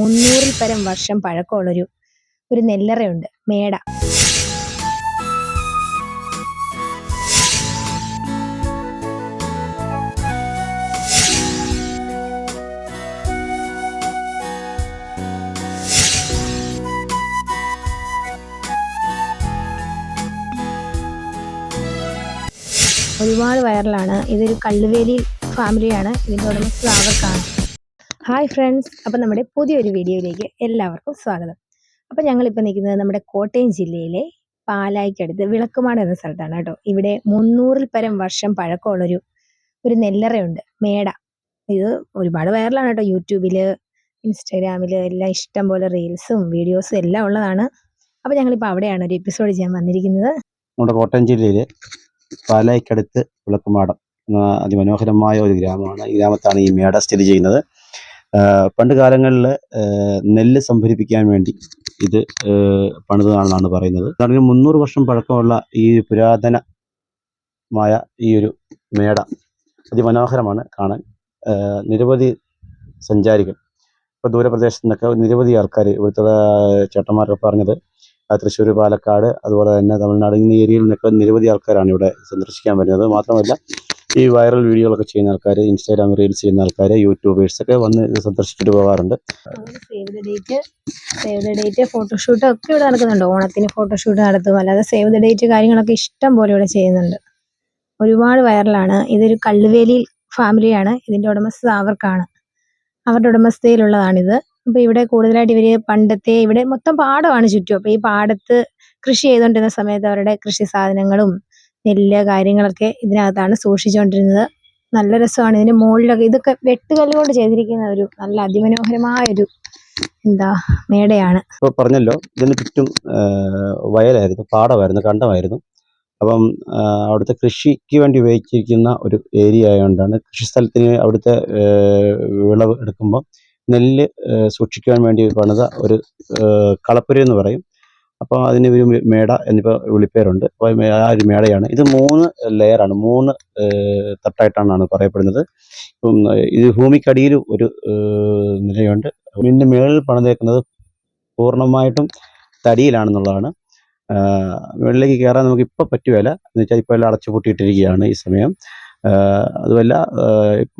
മുന്നൂറിൽ പരം വർഷം പഴക്കമുള്ളൊരു ഒരു നെല്ലറയുണ്ട് മേട. ഒരുപാട് വൈറലാണ്. ഇതൊരു കള്ളുവേലി ഫാമിലിയാണ്. ഇതിന്റെ ഉടമസ്ഥ അവർക്കാണ് ഹായ് ഫ്രണ്ട്സ് അപ്പോൾ നമ്മുടെ പുതിയൊരു വീഡിയോയിലേക്ക് എല്ലാവർക്കും സ്വാഗതം. അപ്പം ഞങ്ങളിപ്പോൾ നിൽക്കുന്നത് നമ്മുടെ കോട്ടയം ജില്ലയിലെ പാലായ്ക്കടുത്ത് വിളക്കുമാട് എന്ന സ്ഥലത്താണ് കേട്ടോ. ഇവിടെ മുന്നൂറിൽ പരം വർഷം പഴക്കമുള്ളൊരു ഒരു നെല്ലറയുണ്ട്. മേട. ഇത് ഒരുപാട് വൈറലാണ് കേട്ടോ. യൂട്യൂബിൽ ഇൻസ്റ്റാഗ്രാമിൽ എല്ലാം ഇഷ്ടം പോലെ റീൽസും വീഡിയോസും എല്ലാം ഉള്ളതാണ്. അപ്പോൾ ഞങ്ങളിപ്പോൾ അവിടെയാണ് ഒരു എപ്പിസോഡ് ചെയ്യാൻ വന്നിരിക്കുന്നത്. നമ്മുടെ കോട്ടയം ജില്ലയിലെ പാലായ്ക്കടുത്ത് വിളക്കുമാടം അതിമനോഹരമായ ഒരു ഗ്രാമമാണ്. ഈ ഗ്രാമത്താണ് ഈ മേട സ്ഥിതി ചെയ്യുന്നത്. പണ്ട് കാലങ്ങളിൽ നെല്ല് സംഭരിപ്പിക്കാൻ വേണ്ടി ഇത് പണിതാണെന്നാണ് പറയുന്നത്. അതാണെങ്കിൽ മുന്നൂറ് വർഷം പഴക്കമുള്ള ഈ പുരാതനമായ ഈ ഒരു മേട അതിമനോഹരമാണ് കാണാൻ നിരവധി സഞ്ചാരികൾ. ഇപ്പോൾ ദൂരപ്രദേശത്തു നിന്നൊക്കെ നിരവധി ആൾക്കാർ ഇവിടുത്തെ ചേട്ടന്മാരൊക്കെ പറഞ്ഞത് തൃശ്ശൂർ പാലക്കാട് അതുപോലെ തന്നെ തമിഴ്നാട് എന്നീ ഏരിയയിൽ നിന്നൊക്കെ നിരവധി ആൾക്കാരാണ് ഇവിടെ സന്ദർശിക്കാൻ വരുന്നത്. മാത്രമല്ല ഈ വൈറൽ വീഡിയോകളൊക്കെ ചെയ്യുന്ന ആൾക്കാർ ഇൻസ്റ്റാഗ്രാം റീൽസ് ചെയ്യുന്ന ആൾക്കാർ യൂട്യൂബേഴ്സ് ഒക്കെ വന്ന് സന്ദർശിച്ചിട്ട് പോകാറുണ്ട്. Save the date save the date photoshoot ഒക്കെ ഇവിടെ നടക്കുന്നുണ്ട്. ഓണത്തിന് ഫോട്ടോഷൂട്ട് നടത്തും. അല്ലാതെ സേവ് ദ ഡേറ്റ് കാര്യങ്ങളൊക്കെ ഇഷ്ടം പോലെ ഇവിടെ ചെയ്യുന്നുണ്ട്. ഒരുപാട് വൈറലാണ് ഇതൊരു കള്ളുവേലി ഫാമിലിയാണ് ഇതിന്റെ ഉടമസ്ഥ അവർക്കാണ്. അവരുടെ ഉടമസ്ഥതയിലുള്ളതാണിത്. അപ്പോൾ ഇവിടെ കൂടുതലായിട്ട് ഇവർ പണ്ടത്തെ ഇവിടെ മൊത്തം പാടമാണ് ചുറ്റും. അപ്പോൾ ഈ പാടത്ത് കൃഷി ചെയ്തുകൊണ്ടിരുന്ന സമയത്ത് അവരുടെ കൃഷി സാധനങ്ങളും നെല്ല് കാര്യങ്ങളൊക്കെ ഇതിനകത്താണ് സൂക്ഷിച്ചുകൊണ്ടിരുന്നത്. നല്ല രസമാണ്. ഇതിന്റെ മുകളിലൊക്കെ ഇതൊക്കെ വെട്ടുകല്ല് കൊണ്ട് ചെയ്തിരിക്കുന്ന ഒരു നല്ല അതിമനോഹരമായ ഒരു എന്താ മേടയാണ്. ഇപ്പോൾ പറഞ്ഞല്ലോ ഇതിന് ചുറ്റും വയലായിരുന്നു പാടമായിരുന്നു കണ്ടമായിരുന്നു. അപ്പം അവിടുത്തെ കൃഷിക്ക് വേണ്ടി ഉപയോഗിച്ചിരിക്കുന്ന ഒരു ഏരിയ ആയതുകൊണ്ടാണ് കൃഷി സ്ഥലത്തിന് അവിടുത്തെ വിളവ് എടുക്കുമ്പോൾ നെല്ല് സൂക്ഷിക്കാൻ വേണ്ടി പണിത ഒരു കളപ്പുര എന്ന് പറയും. അപ്പോൾ അതിന് ഒരു മേട എന്നിപ്പോൾ വിളിപ്പേരുണ്ട്. അപ്പോൾ ആ ഒരു മേടയാണ്. ഇത് മൂന്ന് ലെയറാണ് മൂന്ന് തട്ടായിട്ടാണ് പറയപ്പെടുന്നത്. ഇത് ഭൂമിക്കടിയിൽ ഒരു നിലയുണ്ട്. ഇതിന്റെ മേളിൽ പണിതേക്കുന്നത് പൂർണമായിട്ടും തടിയിലാണെന്നുള്ളതാണ്. മേളിലേക്ക് കയറാൻ നമുക്ക് ഇപ്പോൾ പറ്റുകയില്ല എന്ന് വെച്ചാൽ ഇപ്പോൾ എല്ലാം അടച്ചുപൂട്ടിയിട്ടിരിക്കുകയാണ് ഈ സമയം. അതുമല്ല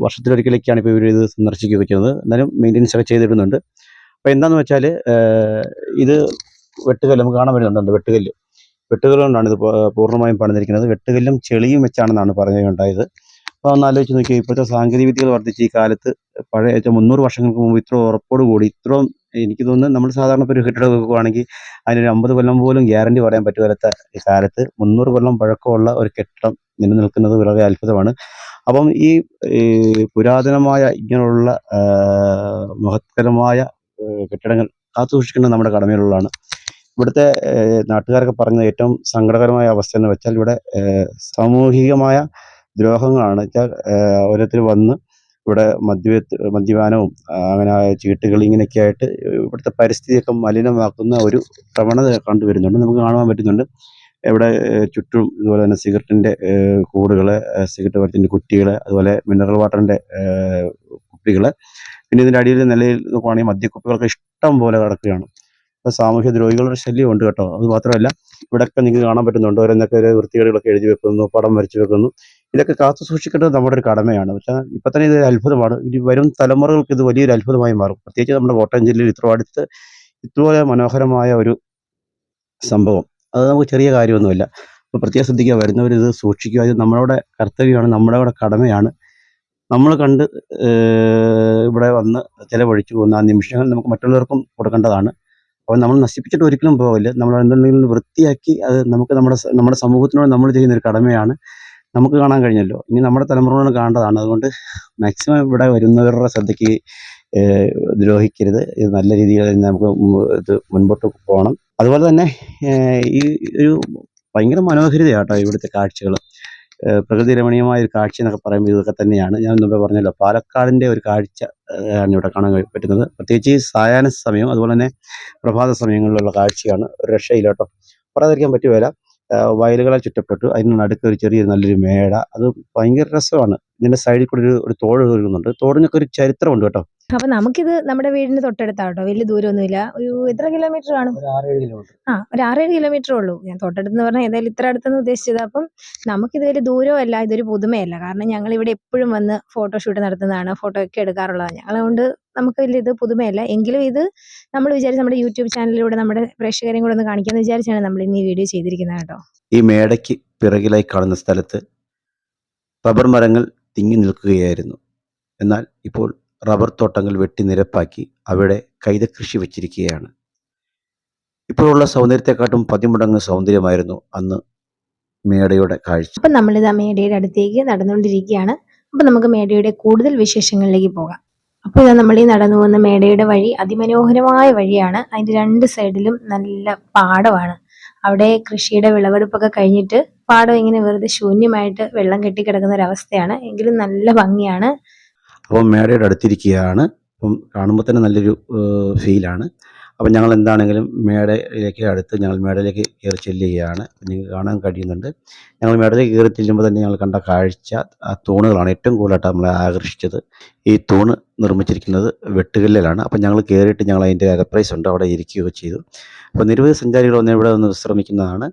വർഷത്തിലൊരിക്കലേക്കാണ് ഇപ്പോൾ ഇവർ ഇത് സന്ദർശിക്കുക ചെയ്യുന്നത്. എന്നാലും മെയിന്റെനൻസ് ഒക്കെ ചെയ്തിടുന്നുണ്ട്. അപ്പോൾ എന്താണെന്ന് വെച്ചാൽ ഇത് വെട്ടുകല്ല് നമുക്ക് കാണാൻ പറ്റുന്നുണ്ട് വെട്ടുകല്ല്. വെട്ടുകല്ല് കൊണ്ടാണ് ഇത് പൂർണമായും പണിതിരിക്കുന്നത്. വെട്ടുകല്ലും ചെളിയും വെച്ചാണെന്നാണ് പറയുകയുണ്ടായത് അപ്പോൾ ഒന്ന് ആലോചിച്ച് നോക്കിയാൽ ഇപ്പോഴത്തെ സാങ്കേതിക വിദ്യകൾ വർദ്ധിച്ച് ഈ കാലത്ത് പഴയ മുന്നൂറ് വർഷങ്ങൾക്ക് മുമ്പ് ഇത്ര ഉറപ്പോട് കൂടി ഇത്രയും എനിക്ക് തോന്നുന്നു നമ്മൾ സാധാരണ ഇപ്പോൾ ഒരു കെട്ടിടം വെക്കുകയാണെങ്കിൽ അതിനൊരു അമ്പത് കൊല്ലം പോലും ഗ്യാരണ്ടി പറയാൻ പറ്റുമല്ലാത്ത ഈ കാലത്ത് മുന്നൂറ് കൊല്ലം പഴക്കമുള്ള ഒരു കെട്ടിടം നിലനിൽക്കുന്നത് വളരെ അത്ഭുതമാണ്. അപ്പം ഈ പുരാതനമായ ഇങ്ങനെയുള്ള മഹത്തരമായ കെട്ടിടങ്ങൾ കാത്തു സൂക്ഷിക്കേണ്ടത് നമ്മുടെ കടമയിലുള്ളതാണ്. ഇവിടുത്തെ നാട്ടുകാരൊക്കെ പറഞ്ഞ ഏറ്റവും സങ്കടകരമായ അവസ്ഥ എന്ന് വെച്ചാൽ ഇവിടെ സാമൂഹികമായ ദ്രോഹങ്ങളാണ്. വെച്ചാൽ ഓരോരുത്തർ വന്ന് ഇവിടെ മദ്യ മദ്യപാനവും അങ്ങനെ ചീട്ടുകളി ഇങ്ങനെയൊക്കെ ആയിട്ട് ഇവിടുത്തെ പരിസ്ഥിതിയൊക്കെ മലിനമാക്കുന്ന ഒരു പ്രവണത കണ്ടുവരുന്നുണ്ട്. നമുക്ക് കാണുവാൻ പറ്റുന്നുണ്ട്. ഇവിടെ ചുറ്റും ഇതുപോലെ തന്നെ സിഗരറ്റിന്റെ കൂടുകൾ സിഗരറ്റ് വലിച്ചിന്റെ കുറ്റികൾ അതുപോലെ മിനറൽ വാട്ടറിന്റെ കുപ്പികൾ പിന്നെ ഇതിന്റെ അടിയിൽ നിലയിൽ നോക്കുവാണെങ്കിൽ മദ്യക്കുപ്പികളൊക്കെ ഇഷ്ടം പോലെ കിടക്കുകയാണ്. അപ്പോൾ സാമൂഹ്യ ദ്രോഹികളുടെ ശല്യം ഉണ്ട് കേട്ടോ. അത് മാത്രമല്ല ഇവിടെയൊക്കെ നിങ്ങൾക്ക് കാണാൻ പറ്റുന്നുണ്ട്. ഓരോന്നൊക്കെ ഒരു വൃത്തികേടുകളൊക്കെ എഴുതി വെക്കുന്നു പടം വരച്ചു വെക്കുന്നു. ഇതൊക്കെ കാത്തു സൂക്ഷിക്കേണ്ടത് നമ്മുടെ ഒരു കടമയാണ്. പക്ഷേ ഇപ്പം തന്നെ ഇതൊരു അത്ഭുതമാണ്. ഇനി വരും തലമുറകൾക്ക് ഇത് വലിയൊരു അത്ഭുതമായി മാറും. പ്രത്യേകിച്ച് നമ്മുടെ കോട്ടയം ജില്ലയിൽ ഇത്ര അടുത്ത് ഇതുപോലെ മനോഹരമായ ഒരു സംഭവം. അത് നമുക്ക് ചെറിയ കാര്യമൊന്നുമല്ല. അപ്പോൾ പ്രത്യേകം ശ്രദ്ധിക്കുക വരുന്നവർ ഇത് സൂക്ഷിക്കുക. ഇത് നമ്മളുടെ കർത്തവ്യമാണ് നമ്മുടെ കൂടെ കടമയാണ്. നമ്മൾ കണ്ട് ഇവിടെ വന്ന് ചിലവഴിച്ചു പോകുന്ന ആ നിമിഷങ്ങൾ നമുക്ക് മറ്റുള്ളവർക്കും കൊടുക്കേണ്ടതാണ്. അപ്പോൾ നമ്മൾ നശിപ്പിച്ചിട്ട് ഒരിക്കലും പോകില്ല നമ്മൾ എന്തെങ്കിലും വൃത്തിയാക്കി അത് നമുക്ക് നമ്മുടെ നമ്മുടെ സമൂഹത്തിനോട് നമ്മൾ ചെയ്യുന്ന ഒരു കടമയാണ് നമുക്ക് കാണാൻ കഴിഞ്ഞല്ലോ. ഇനി നമ്മുടെ തലമുറകളോട് കാണേണ്ടതാണ്. അതുകൊണ്ട് മാക്സിമം ഇവിടെ വരുന്നവരുടെ ശ്രദ്ധയ്ക്ക് ദ്രോഹിക്കരുത്. ഇത് നല്ല രീതിയിൽ നമുക്ക് ഇത് മുൻപോട്ട് പോകണം അതുപോലെ തന്നെ ഈ ഒരു ഭയങ്കര മനോഹരിതയാട്ടോ ഇവിടുത്തെ കാഴ്ചകൾ പ്രകൃതി രമണീയമായ ഒരു കാഴ്ച എന്നൊക്കെ പറയുമ്പോൾ ഇതൊക്കെ തന്നെയാണ്. ഞാൻ മുമ്പേ പറഞ്ഞല്ലോ പാലക്കാടിന്റെ ഒരു കാഴ്ച ആണ് ഇവിടെ കാണാൻ പറ്റുന്നത്. പ്രത്യേകിച്ച് സായാഹ്ന സമയം അതുപോലെ തന്നെ പ്രഭാത സമയങ്ങളിലുള്ള കാഴ്ചയാണ് ഒരു രക്ഷയില്ല പറയാതിരിക്കാൻ പറ്റുകയില്ല. വയലുകളെ ചുറ്റപ്പെട്ടു. അതിന് നടുക്ക് ഒരു ചെറിയ നല്ലൊരു മേട. അത് ഭയങ്കര രസമാണ്. ഇതിന്റെ സൈഡിൽ കൂടെ ഒരു ഒരു തോട് ഒഴുകുന്നുണ്ട്. തോടിനൊക്കെ ഒരു ചരിത്രമുണ്ട് കേട്ടോ. അപ്പൊ നമുക്കിത് നമ്മുടെ വീടിന് തൊട്ടടുത്താട്ടോ. വലിയ ദൂരമൊന്നുമില്ല. ഒരു എത്ര കിലോമീറ്റർ കിലോമീറ്റർ ആ ഒരു ആറേഴ് കിലോമീറ്റർ ഉള്ളൂ. ഞാൻ തൊട്ടടുത്ത് പറഞ്ഞാൽ ഏതായാലും ഇത്ര അടുത്തെന്ന് ഉദ്ദേശിച്ചത്. അപ്പം നമുക്കിത് വലിയ ദൂരമല്ല ഇതൊരു പുതുമയല്ല. കാരണം ഞങ്ങൾ ഇവിടെ എപ്പോഴും വന്ന് ഫോട്ടോഷൂട്ട് നടത്തുന്നതാണ്. ഫോട്ടോ ഒക്കെ എടുക്കാറുള്ളതാണ്. ഞങ്ങളതുകൊണ്ട് നമുക്ക് വലിയ ഇത് പുതുമയല്ല. എങ്കിലും ഇത് നമ്മൾ വിചാരിച്ച് നമ്മുടെ യൂട്യൂബ് ചാനലിലൂടെ നമ്മുടെ പ്രേക്ഷകരെയും കൂടെ ഒന്ന് കാണിക്കാമെന്ന് വിചാരിച്ചാണ് നമ്മൾ ഇന്ന് ഈ വീഡിയോ ചെയ്തിരിക്കുന്നത് കേട്ടോ. ഈ മേടയ്ക്ക് പിറകിലായി കാണുന്ന സ്ഥലത്ത് റബ്ബർ മരങ്ങൾ തിങ്ങി നിൽക്കുകയായിരുന്നു. എന്നാൽ ഇപ്പോൾ റബ്ബർ തോട്ടങ്ങൾ വെട്ടി നിരപ്പാക്കി അവിടെ കൈതകൃഷി വച്ചിരിക്കുകയാണ്. ഇപ്പോഴുള്ള സൗന്ദര്യത്തെക്കാട്ടും പതിമുടങ്ങ് സൗന്ദര്യമായിരുന്നു അന്ന് മേടയുടെ കാഴ്ച. അപ്പം ആ മേടയുടെ അടുത്തേക്ക് നടന്നുകൊണ്ടിരിക്കുകയാണ്. അപ്പം നമുക്ക് മേടയുടെ കൂടുതൽ വിശേഷങ്ങളിലേക്ക് പോകാം. അപ്പോൾ ഇതാ നമ്മൾ ഈ നടന്നു പോകുന്ന മേടയുടെ വഴി അതിമനോഹരമായ വഴിയാണ്. അതിന്റെ രണ്ട് സൈഡിലും നല്ല പാടമാണ്. അവിടെ കൃഷിയുടെ വിളവെടുപ്പൊക്കെ കഴിഞ്ഞിട്ട് പാടം ഇങ്ങനെ വെറുതെ ശൂന്യമായിട്ട് വെള്ളം കെട്ടിക്കിടക്കുന്ന ഒരവസ്ഥയാണ്. എങ്കിലും നല്ല ഭംഗിയാണ്. അപ്പം മേടയുടെ അടുത്തിരിക്കുകയാണ്. അപ്പം കാണുമ്പോൾ തന്നെ നല്ലൊരു ഫീലാണ് അപ്പം ഞങ്ങൾ എന്താണെങ്കിലും മേടയിലേക്ക് അടുത്ത് ഞങ്ങൾ മേടയിലേക്ക് കയറി ചെല്ലുകയാണ്. നിങ്ങൾക്ക് കാണാൻ കഴിയുന്നുണ്ട്. ഞങ്ങൾ മേടയിലേക്ക് കയറി ചെല്ലുമ്പോൾ തന്നെ ഞങ്ങൾ കണ്ട കാഴ്ച ആ തൂണുകളാണ് ഏറ്റവും കൂടുതലായിട്ട് നമ്മളെ ആകർഷിച്ചത്. ഈ തൂണ് നിർമ്മിച്ചിരിക്കുന്നത് വെട്ടുകല്ലിലാണ്. അപ്പം ഞങ്ങൾ കയറിയിട്ട് ഞങ്ങൾ അതിന്റെ അരപ്രൈസ് ഉണ്ട്. അവിടെ ഇരിക്കുകയോ ചെയ്തു. അപ്പോൾ നിരവധി സഞ്ചാരികൾ വന്ന് ഇവിടെ വന്ന് വിശ്രമിക്കുന്നതാണ്.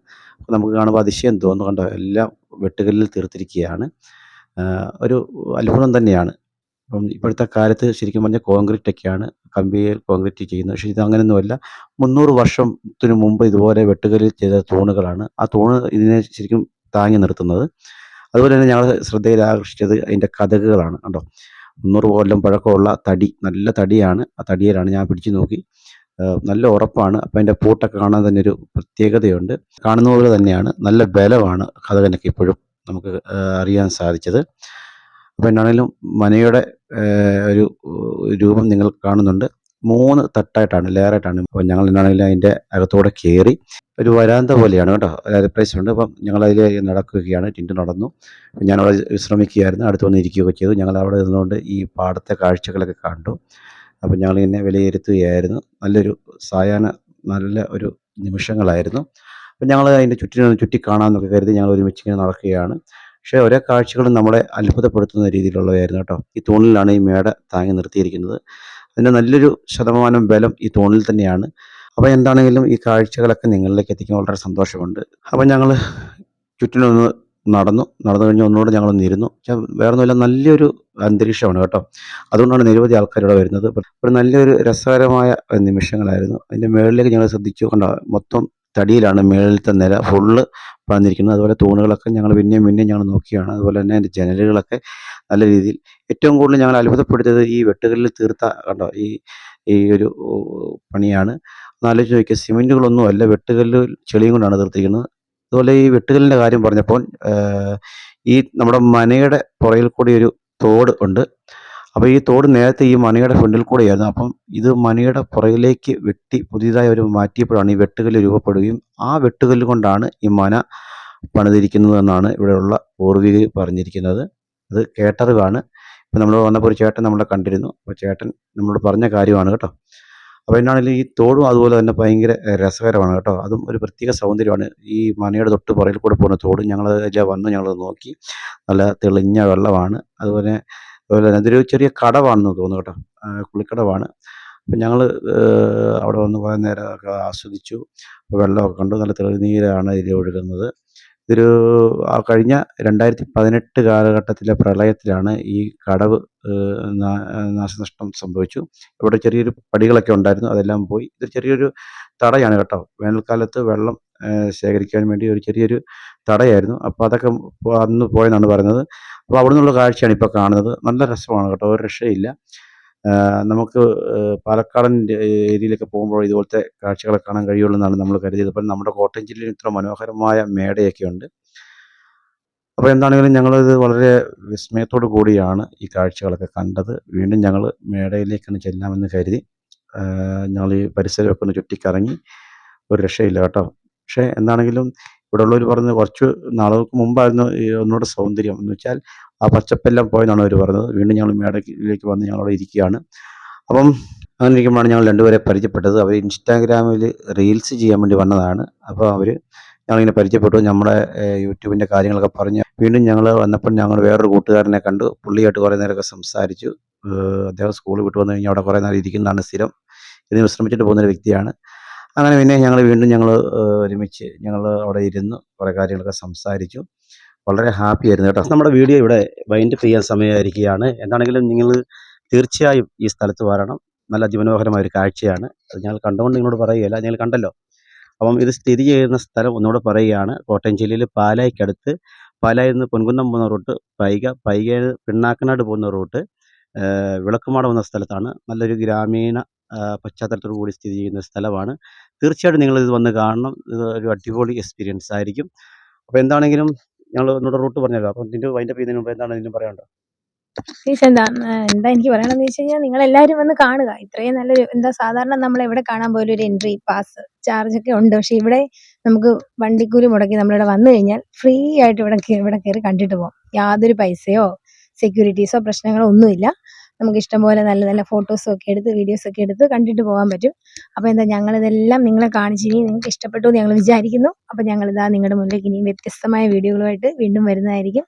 നമുക്ക് കാണുമ്പോൾ അതിശയം തോന്നുന്നു കണ്ടോ? എല്ലാം വെട്ടുകല്ലിൽ തീർത്തിരിക്കുകയാണ്. ഒരു അത്ഭുതം തന്നെയാണ്. അപ്പം ഇപ്പോഴത്തെ കാലത്ത് ശരിക്കും പറഞ്ഞാൽ കോൺക്രീറ്റ് ഒക്കെയാണ്. കമ്പിയിൽ കോൺക്രീറ്റ് ചെയ്യുന്നത്. പക്ഷേ ഇത് അങ്ങനെയൊന്നുമല്ല. മുന്നൂറ് വർഷത്തിന് മുമ്പ് ഇതുപോലെ വെട്ടുകല്ലിൽ ചെയ്ത തൂണുകളാണ്. ആ തൂണ് ഇതിനെ ശരിക്കും താങ്ങി നിർത്തുന്നത്. അതുപോലെ തന്നെ ഞങ്ങൾ ശ്രദ്ധയിൽ ആകർഷിച്ചത് അതിന്റെ കഥകുകളാണ് കണ്ടോ? മുന്നൂറ് കൊല്ലം പഴക്കമുള്ള തടി. നല്ല തടിയാണ്. ആ തടിയിലാണ് ഞാൻ പിടിച്ചു നോക്കി. നല്ല ഉറപ്പാണ്. അപ്പം അതിന്റെ പൂട്ടൊക്കെ കാണാൻ തന്നെ ഒരു പ്രത്യേകതയുണ്ട്. കാണുന്ന പോലെ തന്നെയാണ്. നല്ല ബലമാണ് കഥകനൊക്കെ ഇപ്പോഴും നമുക്ക് അറിയാൻ സാധിച്ചത്. അപ്പം എന്നാണേലും മനയുടെ ഒരു രൂപം നിങ്ങൾ കാണുന്നുണ്ട്. മൂന്ന് തട്ടായിട്ടാണ് ലെയറായിട്ടാണ്. അപ്പോൾ ഞങ്ങൾ എന്നാണെങ്കിലും അതിന്റെ അകത്തൂടെ കയറി ഒരു വരാന്ത പോലെയാണ് കേട്ടോ. അതായത് പ്ലേസ് ഉണ്ട്. അപ്പം ഞങ്ങൾ നടക്കുകയാണ്. ടിന്റ് നടന്നു. ഞാൻ അവിടെ വിശ്രമിക്കുകയായിരുന്നു. അടുത്ത് വന്ന് ഇരിക്കുകയൊക്കെ ചെയ്തു. ഞങ്ങൾ അവിടെ നിന്നുകൊണ്ട് ഈ പാടത്തെ കാഴ്ചകളൊക്കെ കണ്ടു. അപ്പം ഞങ്ങൾ ഇങ്ങനെ വിലയിരുത്തുകയായിരുന്നു. നല്ലൊരു സായാഹ്ന നല്ല ഒരു നിമിഷങ്ങളായിരുന്നു. അപ്പം ഞങ്ങൾ അതിന്റെ ചുറ്റിനും ചുറ്റി കാണാമെന്നൊക്കെ കരുതി ഞങ്ങൾ ഒരുമിച്ച് ഇങ്ങനെ നടക്കുകയാണ്. പക്ഷേ ഓരോ കാഴ്ചകളും നമ്മളെ അത്ഭുതപ്പെടുത്തുന്ന രീതിയിലുള്ളവയായിരുന്നു കേട്ടോ. ഈ തൂണിലാണ് ഈ മേട താങ്ങി നിർത്തിയിരിക്കുന്നത്. അതിന്റെ നല്ലൊരു ശതമാനം ബലം ഈ തൂണിൽ തന്നെയാണ്. അപ്പോൾ എന്താണെങ്കിലും ഈ കാഴ്ചകളൊക്കെ നിങ്ങളിലേക്ക് എത്തിക്കാൻ വളരെ സന്തോഷമുണ്ട്. അപ്പോൾ ഞങ്ങൾ ചുറ്റിനൊന്ന് നടന്നു. നടന്നു കഴിഞ്ഞ് ഒന്നുകൂടെ ഞങ്ങളൊന്ന് ഇരുന്നു. വേറെ ഒന്നുമില്ല നല്ലൊരു അന്തരീക്ഷമാണ് കേട്ടോ. അതുകൊണ്ടാണ് നിരവധി ആൾക്കാർ ഇവിടെ വരുന്നത്. ഒരു നല്ലൊരു രസകരമായ നിമിഷങ്ങളായിരുന്നു. അതിന്റെ മുകളിലേക്ക് ഞങ്ങൾ ശ്രദ്ധിച്ചു. കണ്ടോ മൊത്തം തടിയിലാണ് മേളിലത്തെ നില ഫുള്ള് പറഞ്ഞിരിക്കുന്നത് അതുപോലെ തൂണുകളൊക്കെ ഞങ്ങൾ പിന്നെയും പിന്നെയും ഞങ്ങൾ നോക്കിയാണ്. അതുപോലെ തന്നെ അതിന്റെ ജനലുകളൊക്കെ നല്ല രീതിയിൽ ഏറ്റവും കൂടുതൽ ഞങ്ങൾ അത്ഭുതപ്പെടുത്തിയത് ഈ വെട്ടുകളിൽ തീർത്ത കണ്ടോ ഈ ഈ ഒരു പണിയാണ്. ഒന്ന് ആലോചിച്ച് നോക്കിയാൽ സിമെന്റുകളൊന്നും അല്ല വെട്ടുകല്ല് ചെളിയും കൊണ്ടാണ് തീർത്തിരിക്കുന്നത്. അതുപോലെ ഈ വെട്ടുകല്ലിന്റെ കാര്യം പറഞ്ഞപ്പോൾ ഈ നമ്മുടെ മനയുടെ പുറയിൽ കൂടി ഒരു തോട് ഉണ്ട്. അപ്പോൾ ഈ തോട് നേരത്തെ ഈ മനയുടെ ഫ്രണ്ടിൽ കൂടെയായിരുന്നു. അപ്പം ഇത് മനയുടെ പുറകിലേക്ക് വെട്ടി പുതിയതായി ഒരു മാറ്റിയപ്പോഴാണ് ഈ വെട്ടുകല്ല് രൂപപ്പെടുകയും ആ വെട്ടുകല്ല് കൊണ്ടാണ് ഈ മന പണിതിരിക്കുന്നത് എന്നാണ് ഇവിടെയുള്ള പൂർവികർ പറഞ്ഞിരിക്കുന്നത്. അത് കേട്ടറിവാണ് ഇപ്പം നമ്മൾ വന്നപ്പോൾ ഒരു ചേട്ടൻ നമ്മളെ കണ്ടിരുന്നു. അപ്പോൾ ചേട്ടൻ നമ്മളോട് പറഞ്ഞ കാര്യമാണ് കേട്ടോ. അപ്പോൾ എന്നാണെങ്കിലും ഈ തോടും അതുപോലെ തന്നെ ഭയങ്കര രസകരമാണ് കേട്ടോ. അതും ഒരു പ്രത്യേക സൗന്ദര്യമാണ്. ഈ മനയുടെ തൊട്ട് പുറകിൽ കൂടെ പോകുന്ന തോടും ഞങ്ങൾ എല്ലാം വന്ന് ഞങ്ങൾ നോക്കി നല്ല തെളിഞ്ഞ വെള്ളമാണ്. അതുപോലെ അതുപോലെ തന്നെ ഇതൊരു ചെറിയ കടവാണെന്ന് തോന്നുന്നു കേട്ടോ. കുളിക്കടവാണ്. അപ്പം ഞങ്ങൾ അവിടെ വന്ന് കുറേ നേരം ആസ്വദിച്ചു. വെള്ളമൊക്കെ കണ്ടു. നല്ല തെളിനീരാണ് ഇതിൽ ഒഴുകുന്നത് ഇതൊരു കഴിഞ്ഞ രണ്ടായിരത്തി പതിനെട്ട് കാലഘട്ടത്തിലെ പ്രളയത്തിലാണ് ഈ കടവ് നാശനഷ്ടം സംഭവിച്ചു. ഇവിടെ ചെറിയൊരു പടികളൊക്കെ ഉണ്ടായിരുന്നു. അതെല്ലാം പോയി. ഇത് ചെറിയൊരു തടയാണ് കേട്ടോ. വേനൽക്കാലത്ത് വെള്ളം ശേഖരിക്കാൻ വേണ്ടി ഒരു ചെറിയൊരു തടയായിരുന്നു. അപ്പോൾ അതൊക്കെ അന്ന് പോയെന്നാണ് പറയുന്നത്. അപ്പോൾ അവിടെ നിന്നുള്ള കാഴ്ചയാണ് ഇപ്പോൾ കാണുന്നത്. നല്ല രസമാണ് കേട്ടോ. ഒരു രക്ഷയില്ല. നമുക്ക് പാലക്കാടൻ ഏരിയയിലൊക്കെ പോകുമ്പോൾ ഇതുപോലത്തെ കാഴ്ചകളെ കാണാൻ കഴിയുള്ളൂ എന്നാണ് നമ്മൾ കരുതിയത്. അപ്പം നമ്മുടെ കോട്ടയം ജില്ലയിൽ ഇത്ര മനോഹരമായ മേടയൊക്കെ ഉണ്ട്. അപ്പോൾ എന്താണെങ്കിലും ഞങ്ങളിത് വളരെ വിസ്മയത്തോടു കൂടിയാണ് ഈ കാഴ്ചകളൊക്കെ കണ്ടത്. വീണ്ടും ഞങ്ങൾ മേടയിലേക്കാണ് ചെല്ലാമെന്ന് കരുതി ഞങ്ങൾ ഈ പരിസരമൊക്കെ ഒന്ന് ചുറ്റിക്കറങ്ങി ഒരു രക്ഷയില്ല കേട്ടോ. പക്ഷേ എന്താണെങ്കിലും ഇവിടെ ഉള്ളവർ പറഞ്ഞത് കുറച്ച് നാളുകൾക്ക് മുമ്പായിരുന്നു ഒന്നുകൂടെ സൗന്ദര്യം. എന്ന് വെച്ചാൽ ആ പച്ചപ്പെല്ലാം പോയെന്നാണ് അവർ പറഞ്ഞത്. വീണ്ടും ഞങ്ങൾ മേടയിലേക്ക് വന്ന് ഞങ്ങളവിടെ ഇരിക്കുകയാണ്. അപ്പം അങ്ങനെ ഇരിക്കുമ്പോഴാണ് ഞങ്ങൾ രണ്ടുപേരെ പരിചയപ്പെട്ടത്. അവർ ഇൻസ്റ്റാഗ്രാമിൽ റീൽസ് ചെയ്യാൻ വേണ്ടി വന്നതാണ്. അപ്പോൾ അവർ ഞങ്ങളിങ്ങനെ പരിചയപ്പെട്ടു. നമ്മുടെ യൂട്യൂബിന്റെ കാര്യങ്ങളൊക്കെ പറഞ്ഞ് വീണ്ടും ഞങ്ങൾ വന്നപ്പോൾ ഞങ്ങൾ വേറൊരു കൂട്ടുകാരനെ കണ്ടു. പുള്ളിയായിട്ട് കുറേ നേരമൊക്കെ സംസാരിച്ചു. അദ്ദേഹം സ്കൂൾ വിട്ട് വന്നു കഴിഞ്ഞാൽ അവിടെ കുറേ നേരം ഇരിക്കുന്നതാണ് സ്ഥിരം. ഇതിന് വിശ്രമിച്ചിട്ട് പോകുന്നൊരു വ്യക്തിയാണ്. അങ്ങനെ പിന്നെ ഞങ്ങൾ വീണ്ടും ഞങ്ങൾ ഒരുമിച്ച് ഞങ്ങൾ അവിടെ ഇരുന്ന് കുറേ കാര്യങ്ങളൊക്കെ സംസാരിച്ചു. വളരെ ഹാപ്പി ആയിരുന്നു കേട്ടോ. നമ്മുടെ വീഡിയോ ഇവിടെ വൈൻഡപ്പ് ചെയ്യാൻ സമയമായിരിക്കുകയാണ്. എന്താണെങ്കിലും നിങ്ങൾ തീർച്ചയായും ഈ സ്ഥലത്ത് വരണം. നല്ല അതിമനോഹരമായ ഒരു കാഴ്ചയാണ്. അത് ഞങ്ങൾ കണ്ടുകൊണ്ട് നിങ്ങളോട് പറയുകയല്ല നിങ്ങൾ കണ്ടല്ലോ. അപ്പം ഇത് സ്ഥിതി ചെയ്യുന്ന സ്ഥലം ഒന്നുകൂടെ പറയുകയാണ്. കോട്ടയം ജില്ലയിൽ പാലായ്ക്കടുത്ത് പാലായിൽ നിന്ന് പൊൻകുന്നം പോകുന്ന റൂട്ട് പൈക പൈക പിണ്ണാക്കനാട് പോകുന്ന റൂട്ട് വിളക്കുമാടം എന്ന സ്ഥലത്താണ്. നല്ലൊരു ഗ്രാമീണ പശ്ചാത്തലത്തോടു കൂടി സ്ഥിതി ചെയ്യുന്ന സ്ഥലമാണ്. തീർച്ചയായിട്ടും നിങ്ങളിത് വന്ന് കാണണം. ഇത് ഒരു അടിപൊളി എക്സ്പീരിയൻസ് ആയിരിക്കും. അപ്പോൾ എന്താണെങ്കിലും ഞങ്ങൾ ഒന്നുകൂടെ റൂട്ട് പറഞ്ഞല്ലോ. അപ്പം ഇതിന്റെ വൈൻഡപ്പ് ചെയ്യുന്നതിന് മുമ്പ് എന്താണ് ഇതിന് പറയാനുണ്ടോ? പ്ലീസ് എന്താ എന്താ എനിക്ക് പറയണമെന്ന് വെച്ച് കഴിഞ്ഞാൽ നിങ്ങൾ എല്ലാവരും വന്ന് കാണുക. ഇത്രയും നല്ലൊരു എന്താ സാധാരണ നമ്മൾ എവിടെ കാണാൻ പോലും ഒരു എൻട്രി പാസ് ചാർജ് ഒക്കെ ഉണ്ട്. പക്ഷെ ഇവിടെ നമുക്ക് വണ്ടിക്കൂലി മുടക്കി നമ്മളിവിടെ വന്നു കഴിഞ്ഞാൽ ഫ്രീ ആയിട്ട് ഇവിടെ ഇവിടെ കയറി കണ്ടിട്ട് പോകാം യാതൊരു പൈസയോ സെക്യൂരിറ്റീസോ പ്രശ്നങ്ങളോ ഒന്നുമില്ല. നമുക്ക് ഇഷ്ടംപോലെ നല്ല നല്ല ഫോട്ടോസും ഒക്കെ എടുത്ത് വീഡിയോസ് ഒക്കെ എടുത്ത് കണ്ടിട്ട് പോകാൻ പറ്റും. അപ്പോൾ എന്താ ഞങ്ങളിതെല്ലാം നിങ്ങളെ കാണിച്ചു ഇനി നിങ്ങൾക്ക് ഇഷ്ടപ്പെട്ടു എന്ന് ഞങ്ങൾ വിചാരിക്കുന്നു. അപ്പോൾ ഞങ്ങളിതാ നിങ്ങളുടെ മുന്നിലേക്ക് ഇനിയും വ്യത്യസ്തമായ വീഡിയോകളുമായിട്ട് വീണ്ടും വരുന്നതായിരിക്കും.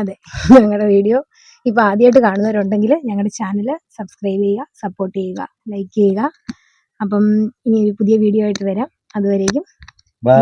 അതെ ഞങ്ങളുടെ വീഡിയോ ഇപ്പോൾ ആദ്യമായിട്ട് കാണുന്നവരുണ്ടെങ്കിൽ ഞങ്ങളുടെ ചാനൽ സബ്സ്ക്രൈബ് ചെയ്യുക സപ്പോർട്ട് ചെയ്യുക ലൈക്ക് ചെയ്യുക. അപ്പം ഇനി ഒരു പുതിയ വീഡിയോ ആയിട്ട് വരാം. അതുവരേക്കും ബൈ